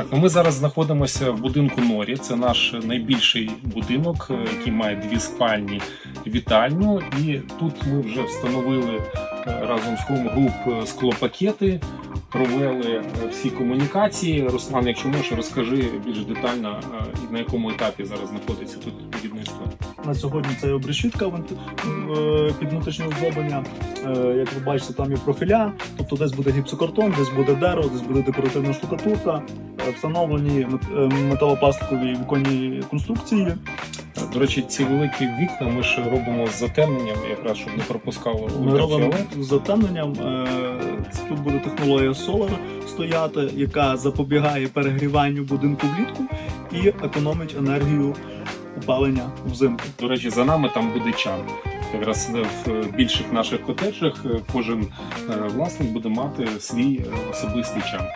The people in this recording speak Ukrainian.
Так, ми зараз знаходимося в будинку Норі. Це наш найбільший будинок, е, який має дві спальні вітальню. І тут ми вже встановили е, разом з Home Group е, склопакети, провели всі комунікації. Руслан, якщо можеш, розкажи більш детально, на якому етапі зараз знаходиться тут будівництво. На сьогодні це обрешітка під внутрішнє оздоблення. Як ви бачите, там є профіля, тобто десь буде гіпсокартон, десь буде дерево, десь буде декоративна штукатурка, встановлені е, металопластикові віконні конструкції. До речі, ці великі вікна ми ж робимо з затемненням, якраз щоб не пропускало Ми робимо з затемненням. е, Тут буде технологія Solar стояти, яка запобігає перегріванню будинку влітку і економить енергію опалення взимку. До речі, за нами там буде чан. Якраз в більших наших котеджах е, кожен власник буде мати свій особистий чан.